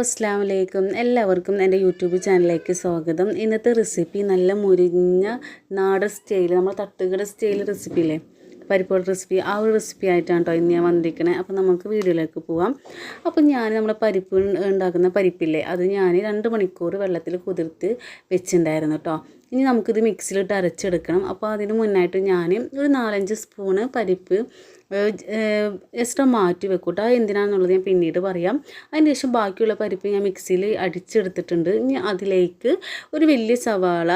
അസ്സാം വലൈക്കും എല്ലാവർക്കും എന്റെ യൂട്യൂബ് ചാനലിലേക്ക് സ്വാഗതം. ഇന്നത്തെ റെസിപ്പി നല്ല മുരിഞ്ഞ നാടൻ സ്റ്റൈൽ നമ്മൾ തട്ടുകട സ്റ്റൈൽ റെസിപ്പി ഇല്ലേ? പരിപ്പോട് റെസിപ്പി ആ ഒരു റെസിപ്പി ആയിട്ടാണ് കേട്ടോ ഇന്ന് ഞാൻ വന്നിരിക്കണേ. അപ്പോൾ നമുക്ക് വീഡിയോയിലേക്ക് പോവാം. അപ്പോൾ ഞാൻ നമ്മുടെ പരിപ്പ് ഉണ്ടാക്കുന്ന പരിപ്പില്ലേ അത് ഞാൻ രണ്ട് മണിക്കൂർ വെള്ളത്തിൽ കുതിർത്ത് വെച്ചിട്ടുണ്ടായിരുന്നു കേട്ടോ ഇനി നമുക്കിത് മിക്സിയിലിട്ട് അരച്ചെടുക്കണം. അപ്പോൾ അതിന് മുന്നായിട്ട് ഞാൻ ഒരു നാലഞ്ച് സ്പൂണ് പരിപ്പ് എക്സ്ട്രാ മാറ്റി വെക്കും കേട്ടോ എന്തിനാണെന്നുള്ളത് ഞാൻ പിന്നീട് പറയാം. അതിന് ശേഷം ബാക്കിയുള്ള പരിപ്പ് ഞാൻ മിക്സിയിൽ അടിച്ചെടുത്തിട്ടുണ്ട്. ഇനി അതിലേക്ക് ഒരു വലിയ സവാള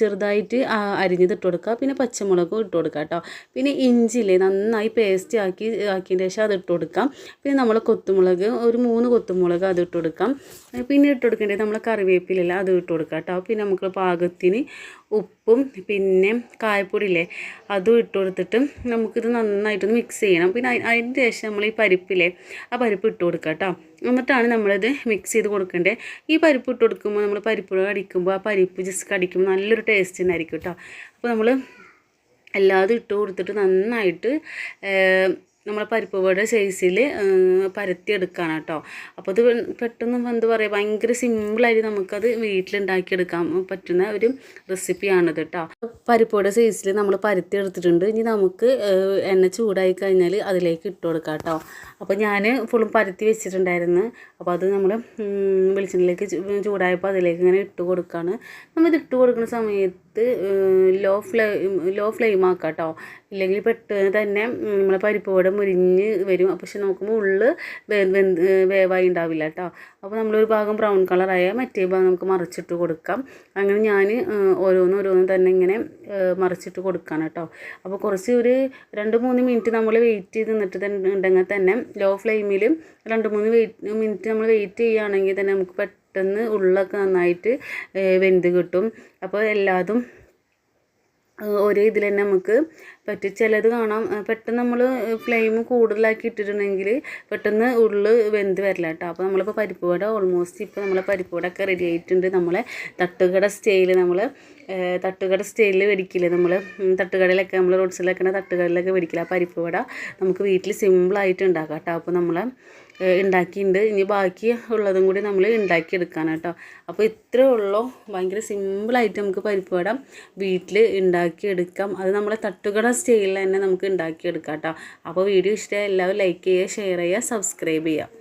ചെറുതായിട്ട് അരിഞ്ഞത് ഇട്ട് കൊടുക്കുക. പിന്നെ പച്ചമുളകും ഇട്ട് കൊടുക്കുക കേട്ടോ പിന്നെ ഇഞ്ചിയില്ലേ നന്നായി പേസ്റ്റ് ആക്കി ആക്കിയതിന് ശേഷം അത് ഇട്ട് കൊടുക്കാം. പിന്നെ നമ്മൾ കൊത്തുമുളക് ഒരു മൂന്ന് കൊത്തുമുളക് അത് ഇട്ട് കൊടുക്കാം. പിന്നെ ഇട്ട് കൊടുക്കേണ്ടത് നമ്മൾ കറിവേപ്പിലല്ല അത് ഇട്ട് കൊടുക്കാം കേട്ടോ പിന്നെ നമുക്ക് പാകത്തിന് ഉപ്പും പിന്നെ കായപ്പൊടി ഇല്ലേ അതും ഇട്ട് കൊടുത്തിട്ട് നമുക്കിത് നന്നായിട്ടൊന്ന് മിക്സ് ചെയ്യണം. പിന്നെ അതിന് ശേഷം നമ്മൾ ഈ പരിപ്പില്ലേ ആ പരിപ്പ് ഇട്ട് കൊടുക്കുക കേട്ടോ. എന്നിട്ടാണ് നമ്മളിത് മിക്സ് ചെയ്ത് കൊടുക്കേണ്ടത്. ഈ പരിപ്പ് ഇട്ട് കൊടുക്കുമ്പോൾ നമ്മൾ പരിപ്പ് കടിക്കുമ്പോൾ ആ പരിപ്പ് ജസ്റ്റ് കടിക്കുമ്പോൾ നല്ലൊരു ടേസ്റ്റ് ഉണ്ടായിരിക്കും കേട്ടോ. അപ്പോൾ നമ്മൾ എല്ലാതും ഇട്ട് കൊടുത്തിട്ട് നന്നായിട്ട് നമ്മളെ പരിപ്പ് വട സൈസിൽ പരത്തിയെടുക്കുകയാണ് കേട്ടോ. അപ്പോൾ അത് പെട്ടെന്ന് എന്താ പറയുക ഭയങ്കര സിമ്പിളായിട്ട് നമുക്കത് വീട്ടിലുണ്ടാക്കിയെടുക്കാൻ പറ്റുന്ന ഒരു റെസിപ്പിയാണിത് കേട്ടോ. പരിപ്പ് വട സൈസിൽ നമ്മൾ പരത്തി എടുത്തിട്ടുണ്ട് ഇനി നമുക്ക് എണ്ണ ചൂടായി കഴിഞ്ഞാൽ അതിലേക്ക് ഇട്ട് കൊടുക്കാം കേട്ടോ. അപ്പോൾ ഞാൻ ഫുള്ളും പരത്തി വെച്ചിട്ടുണ്ടായിരുന്നു. അപ്പോൾ അത് നമ്മൾ വെളിച്ചെണ്ണയിലേക്ക് ചൂടായപ്പോൾ അതിലേക്ക് ഇങ്ങനെ ഇട്ട് കൊടുക്കുകയാണ് നമ്മളിത് ഇട്ട് കൊടുക്കുന്ന സമയത്ത് ലോ ഫ്ലെയിം ലോ ഫ്ലെയിം ആക്കാം കേട്ടോ ഇല്ലെങ്കിൽ പെട്ടെന്ന് തന്നെ നമ്മളെ പരിപ്പ് വട മുരിഞ്ഞ് വരും. പക്ഷെ നോക്കുമ്പോൾ ഉള്ളിൽ വേവായി ഉണ്ടാവില്ല കേട്ടോ അപ്പോൾ നമ്മളൊരു ഭാഗം ബ്രൗൺ കളറായ മറ്റേ ഭാഗം നമുക്ക് മറിച്ചിട്ട് കൊടുക്കാം. അങ്ങനെ ഞാൻ ഓരോന്നും ഓരോന്നും തന്നെ ഇങ്ങനെ മറിച്ചിട്ട് കൊടുക്കുകയാണ് കേട്ടോ അപ്പോൾ കുറച്ച് ഒരു രണ്ട് മൂന്ന് മിനിറ്റ് നമ്മൾ വെയിറ്റ് ചെയ്ത് നിന്നിട്ട് തന്നെ ഉണ്ടെങ്കിൽ തന്നെ ലോ ഫ്ലെയിമിൽ രണ്ട് മൂന്ന് മിനിറ്റ് നമ്മൾ വെയിറ്റ് ചെയ്യുകയാണെങ്കിൽ തന്നെ നമുക്ക് പെട്ടെന്ന് ഉള്ളൊക്കെ നന്നായിട്ട് വെന്ത് കിട്ടും. അപ്പോൾ എല്ലാതും ഒരേ ഇതിൽ തന്നെ നമുക്ക് പറ്റും. ചിലത് കാണാം പെട്ടെന്ന് നമ്മൾ ഫ്ലെയിം കൂടുതലാക്കി ഇട്ടിട്ടുണ്ടെങ്കിൽ പെട്ടെന്ന് ഉള്ളു വെന്ത് വരില്ല കേട്ടോ. അപ്പോൾ നമ്മളിപ്പോൾ പരിപ്പ് വട ഓൾമോസ്റ്റ് ഇപ്പോൾ നമ്മളെ പരിപ്പ് വട ഒക്കെ റെഡി ആയിട്ടുണ്ട്. നമ്മളെ തട്ടുകട സ്റ്റേയിൽ നമ്മൾ തട്ടുകട സ്റ്റൈലിൽ മേടിക്കില്ലേ നമ്മൾ തട്ടുകടയിലൊക്കെ നമ്മൾ റോഡ് സൈഡിലൊക്കെ തട്ടുകടയിലൊക്കെ മേടിക്കില്ല ആ പരിപ്പ് വട? നമുക്ക് വീട്ടിൽ സിമ്പിളായിട്ട് ഉണ്ടാക്കാം കേട്ടോ. അപ്പോൾ നമ്മൾ ഉണ്ടാക്കിയിട്ടുണ്ട് ഇനി ബാക്കി ഉള്ളതും കൂടി നമ്മൾ ഉണ്ടാക്കിയെടുക്കാൻ കേട്ടോ അപ്പോൾ ഇത്രേ ഉള്ളൂ. ഭയങ്കര സിമ്പിളായിട്ട് നമുക്ക് പരിപ്പ് വട വീട്ടിൽ ഉണ്ടാക്കിയെടുക്കാം അത് നമ്മളെ തട്ടുകട സ്റ്റൈലിൽ തന്നെ നമുക്ക് ഉണ്ടാക്കിയെടുക്കാം കേട്ടോ അപ്പോൾ വീഡിയോ ഇഷ്ടമായി എല്ലാവരും ലൈക്ക് ചെയ്യുക ഷെയർ ചെയ്യുക സബ്സ്ക്രൈബ് ചെയ്യുക.